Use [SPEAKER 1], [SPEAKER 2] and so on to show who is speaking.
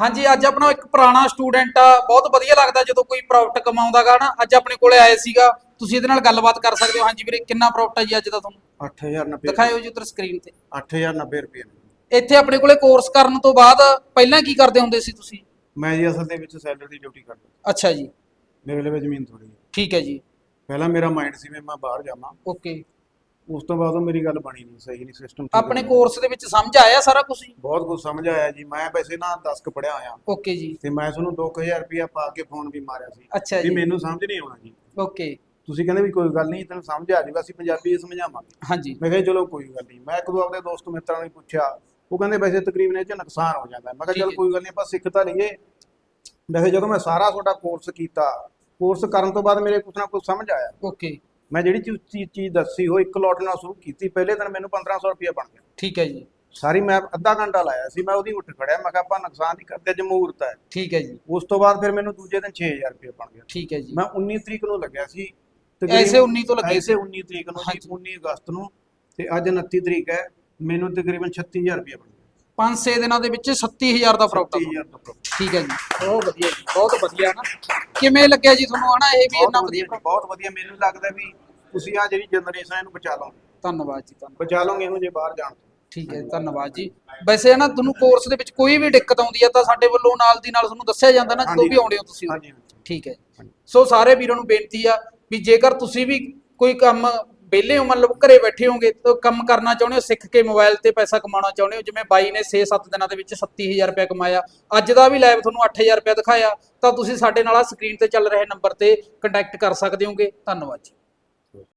[SPEAKER 1] ਹਾਂਜੀ ਅੱਜ ਆਪਣਾ ਇੱਕ ਪੁਰਾਣਾ ਸਟੂਡੈਂਟ ਆ ਬਹੁਤ ਵਧੀਆ ਲੱਗਦਾ ਜਦੋਂ ਕੋਈ ਪ੍ਰੋਫਿਟ ਕਮਾਉਂਦਾਗਾ ਨਾ। ਅੱਜ ਆਪਣੇ ਕੋਲੇ ਆਏ ਸੀਗਾ। ਤੁਸੀਂ ਇਹਦੇ ਨਾਲ ਗੱਲਬਾਤ ਕਰ ਸਕਦੇ ਹੋ। ਹਾਂਜੀ ਵੀਰੇ ਕਿੰਨਾ ਪ੍ਰੋਫਿਟ ਹੈ ਜੀ ਅੱਜ ਦਾ ਤੁਹਾਨੂੰ?
[SPEAKER 2] 8090
[SPEAKER 1] ਦਿਖਾਇਓ ਜੀ ਉਧਰ ਸਕਰੀਨ ਤੇ।
[SPEAKER 2] 8090 ਰੁਪਏ।
[SPEAKER 1] ਇੱਥੇ ਆਪਣੇ ਕੋਲੇ ਕੋਰਸ ਕਰਨ ਤੋਂ ਬਾਅਦ ਪਹਿਲਾਂ ਕੀ ਕਰਦੇ ਹੁੰਦੇ ਸੀ ਤੁਸੀਂ?
[SPEAKER 2] ਮੈਂ ਜੀ ਅਸਲ ਦੇ ਵਿੱਚ ਸੈਲਰ ਦੀ ਡਿਊਟੀ ਕਰਦਾ।
[SPEAKER 1] ਅੱਛਾ ਜੀ।
[SPEAKER 2] ਮੇਰੇ ਲਈ ਜ਼ਮੀਨ ਥੋੜੀ
[SPEAKER 1] ਠੀਕ ਹੈ ਜੀ।
[SPEAKER 2] ਪਹਿਲਾਂ ਮੇਰਾ ਮਾਈਂਡ ਸੀ ਵੀ ਮੈਂ ਬਾਹਰ ਜਾਵਾਂ।
[SPEAKER 1] ਓਕੇ
[SPEAKER 2] ਉਸ ਤੋਂ ਬਾਅਦ ਉਹ ਮੇਰੀ ਗੱਲ ਬਣੀ ਨਹੀਂ ਸਹੀ ਨਹੀਂ ਸਿਸਟਮ
[SPEAKER 1] ਆਪਣੇ ਕੋਰਸ ਦੇ ਵਿੱਚ ਸਮਝ ਆਇਆ ਸਾਰਾ ਕੁਝ ਜੀ?
[SPEAKER 2] ਬਹੁਤ ਕੁਝ ਸਮਝ ਆਇਆ ਜੀ ਮੈਂ ਵੈਸੇ ਨਾ 10 ਕ ਪੜਿਆ ਆਇਆ
[SPEAKER 1] ਓਕੇ ਜੀ।
[SPEAKER 2] ਤੇ ਮੈਂ ਤੁਹਾਨੂੰ 2000 ਰੁਪਇਆ ਪਾ ਕੇ ਫੋਨ ਵੀ ਮਾਰਿਆ ਸੀ।
[SPEAKER 1] ਅੱਛਾ
[SPEAKER 2] ਵੀ
[SPEAKER 1] ਜੀ।
[SPEAKER 2] ਮੈਨੂੰ ਸਮਝ ਨਹੀਂ ਆਉਣਾ ਜੀ।
[SPEAKER 1] ਓਕੇ
[SPEAKER 2] ਤੁਸੀਂ ਕਹਿੰਦੇ ਵੀ ਕੋਈ ਗੱਲ ਨਹੀਂ ਤੈਨੂੰ ਸਮਝ ਆ ਜਾਊਗਾ ਅਸੀਂ ਪੰਜਾਬੀ ਹੀ ਸਮਝਾਵਾਂਗੇ।
[SPEAKER 1] ਹਾਂਜੀ।
[SPEAKER 2] ਮੈਂ ਕਿਹਾ ਚਲੋ ਕੋਈ ਗੱਲ ਨਹੀਂ ਮੈਂ ਇੱਕ ਦੋ ਆਪਣੇ ਦੋਸਤ ਮਿੱਤਰਾਂ ਨੂੰ ਪੁੱਛਿਆ। ਉਹ ਕਹਿੰਦੇ ਵੈਸੇ ਤਕਰੀਬਨ ਇਹ ਚ ਨੁਕਸਾਨ ਹੋ ਜਾਂਦਾ। ਮੈਂ ਕਿਹਾ ਚਲ। ਕੋਈ ਗੱਲ ਨਹੀਂ ਆਪਾਂ ਸਿੱਖ ਤਾਂ ਲਈਏ। ਵੈਸੇ ਜਦੋਂ ਮੈਂ ਸਾਰਾ ਤੁਹਾਡਾ ਕੋਰਸ ਕੀਤਾ ਕੋਰਸ ਕਰਨ ਤੋਂ ਬਾਅਦ ਮੇਰੇ ਕੁਛ ਨਾ ਕੁਛ ਸਮਝ ਆਇਆ।
[SPEAKER 1] ਓਕੇ
[SPEAKER 2] ਮੈਂ ਜਿਹੜੀ ਚੀਜ਼ ਦੱਸੀ ਉਹ ਇੱਕ ਲੋਟ ਨਾਲ ਸ਼ੁਰੂ ਕੀਤੀ। ਪਹਿਲੇ ਦਿਨ ਮੈਨੂੰ 1500 ਰੁਪਏ ਬਣ ਗਿਆ।
[SPEAKER 1] ਠੀਕ ਹੈ ਜੀ।
[SPEAKER 2] ਸਾਰੀ ਮੈਂ ਅੱਧਾ ਘੰਟਾ ਲਾਇਆ ਸੀ ਮੈਂ ਉਹਦੀ ਉੱਠ ਖੜਿਆ। ਮੈਂ ਕਿਹਾ ਆਪਾਂ ਨੁਕਸਾਨ ਨਹੀਂ ਕਰਦੇ ਅੱਜ ਮਹੂਰਤ ਹੈ।
[SPEAKER 1] ਠੀਕ ਹੈ ਜੀ।
[SPEAKER 2] ਉਸ ਤੋਂ ਬਾਅਦ ਫਿਰ ਮੈਨੂੰ ਦੂਜੇ ਦਿਨ 6000 ਰੁਪਏ ਬਣ ਗਿਆ।
[SPEAKER 1] ਠੀਕ ਹੈ ਜੀ।
[SPEAKER 2] ਮੈਂ 19 ਤਰੀਕ ਨੂੰ ਲੱਗਿਆ ਸੀ।
[SPEAKER 1] ਐਸੇ 19 ਤੋਂ ਲੱਗੇ
[SPEAKER 2] ਐਸੇ 19 ਤਰੀਕ ਨੂੰ ਜੀ
[SPEAKER 1] ਹਾਂਜੀ।
[SPEAKER 2] 19 ਅਗਸਤ ਨੂੰ। ਤੇ ਅੱਜ 29 ਤਰੀਕ ਹੈ। ਮੈਨੂੰ ਤਕਰੀਬਨ 36000 ਰੁਪਏ ਬਣ ਗਿਆ।
[SPEAKER 1] 5-6 ਦਿਨਾਂ ਦੇ ਵਿੱਚ 37000 ਦਾ ਪ੍ਰੋਫਿਟ
[SPEAKER 2] 36000 ਦਾ profit।
[SPEAKER 1] ਠੀਕ ਹੈ ਜੀ। ਬਹੁਤ ਵਧੀਆ ਜੀ ਬਹੁਤ ਵਧੀਆ ਨਾ। ਕਿਵੇਂ ਲੱਗਿਆ ਜੀ ਤੁਹਾਨੂੰ ਹਨਾ? ਇਹ ਵੀ ਇੰਨਾ ਵਧੀਆ
[SPEAKER 2] ਬਹੁਤ ਵਧੀਆ। ਮੈਨੂੰ ਲੱਗਦਾ ਵੀ ਤੁਸੀਂ ਆ ਜਿਹੜੀ ਜਨਰੇਸ਼ਨ ਇਹਨੂੰ ਬਚਾ ਲਓ।
[SPEAKER 1] ਧੰਨਵਾਦ ਜੀ ਧੰਨਵਾਦ।
[SPEAKER 2] ਬਚਾ ਲਓਗੇ ਇਹਨੂੰ ਜੇ ਬਾਹਰ ਜਾਣ ਤੋਂ।
[SPEAKER 1] ਠੀਕ ਹੈ ਧੰਨਵਾਦ ਜੀ। ਵੈਸੇ ਨਾ ਤੁਹਾਨੂੰ ਕੋਰਸ ਦੇ ਵਿੱਚ ਕੋਈ ਵੀ ਦਿੱਕਤ ਆਉਂਦੀ ਹੈ ਤਾਂ ਸਾਡੇ ਵੱਲੋਂ ਨਾਲ ਦੀ ਨਾਲ ਤੁਹਾਨੂੰ ਦੱਸਿਆ ਜਾਂਦਾ ਨਾ ਜਦੋਂ
[SPEAKER 2] ਹਾਂਜੀ।
[SPEAKER 1] ਵੀ ਆਉਂਦੇ ਹੋ ਤੁਸੀਂ।
[SPEAKER 2] ਹਾਂਜੀ ਹਾਂਜੀ।
[SPEAKER 1] ਠੀਕ ਹੈ। ਸੋ ਸਾਰੇ ਵੀਰਾਂ ਨੂੰ ਬੇਨਤੀ ਆ ਵੀ ਜੇਕਰ ਤੁਸੀਂ ਵੀ ਕੋਈ ਕੰਮ ਵਿਹਲੇ ਹੋ, ਮਤਲਬ ਘਰੇ ਬੈਠੇ ਹੋਗੇ ਤਾਂ ਕੰਮ ਕਰਨਾ ਚਾਹੁੰਦੇ ਹੋ, ਸਿੱਖ ਕੇ ਮੋਬਾਈਲ ਤੇ ਪੈਸਾ ਕਮਾਉਣਾ ਚਾਹੁੰਦੇ ਹੋ, ਜਿਵੇਂ ਬਾਈ ਨੇ 6-7 ਦਿਨਾਂ ਦੇ ਵਿੱਚ 37000 ਰੁਪਏ ਕਮਾਇਆ, ਅੱਜ ਦਾ ਵੀ ਲਾਈਵ ਤੁਹਾਨੂੰ 8000 ਰੁਪਏ ਦਿਖਾਇਆ, ਤਾਂ ਤੁਸੀਂ ਸਾਡੇ ਨਾਲ ਆ ਸਕਰੀਨ ਤੇ ਚੱਲ ਰਹੇ ਨੰਬਰ ਤੇ ਕੰਟੈਕਟ ਕਰ ਸਕਦੇ ਹੋਗੇ, ਧੰਨਵਾਦ ਜੀ।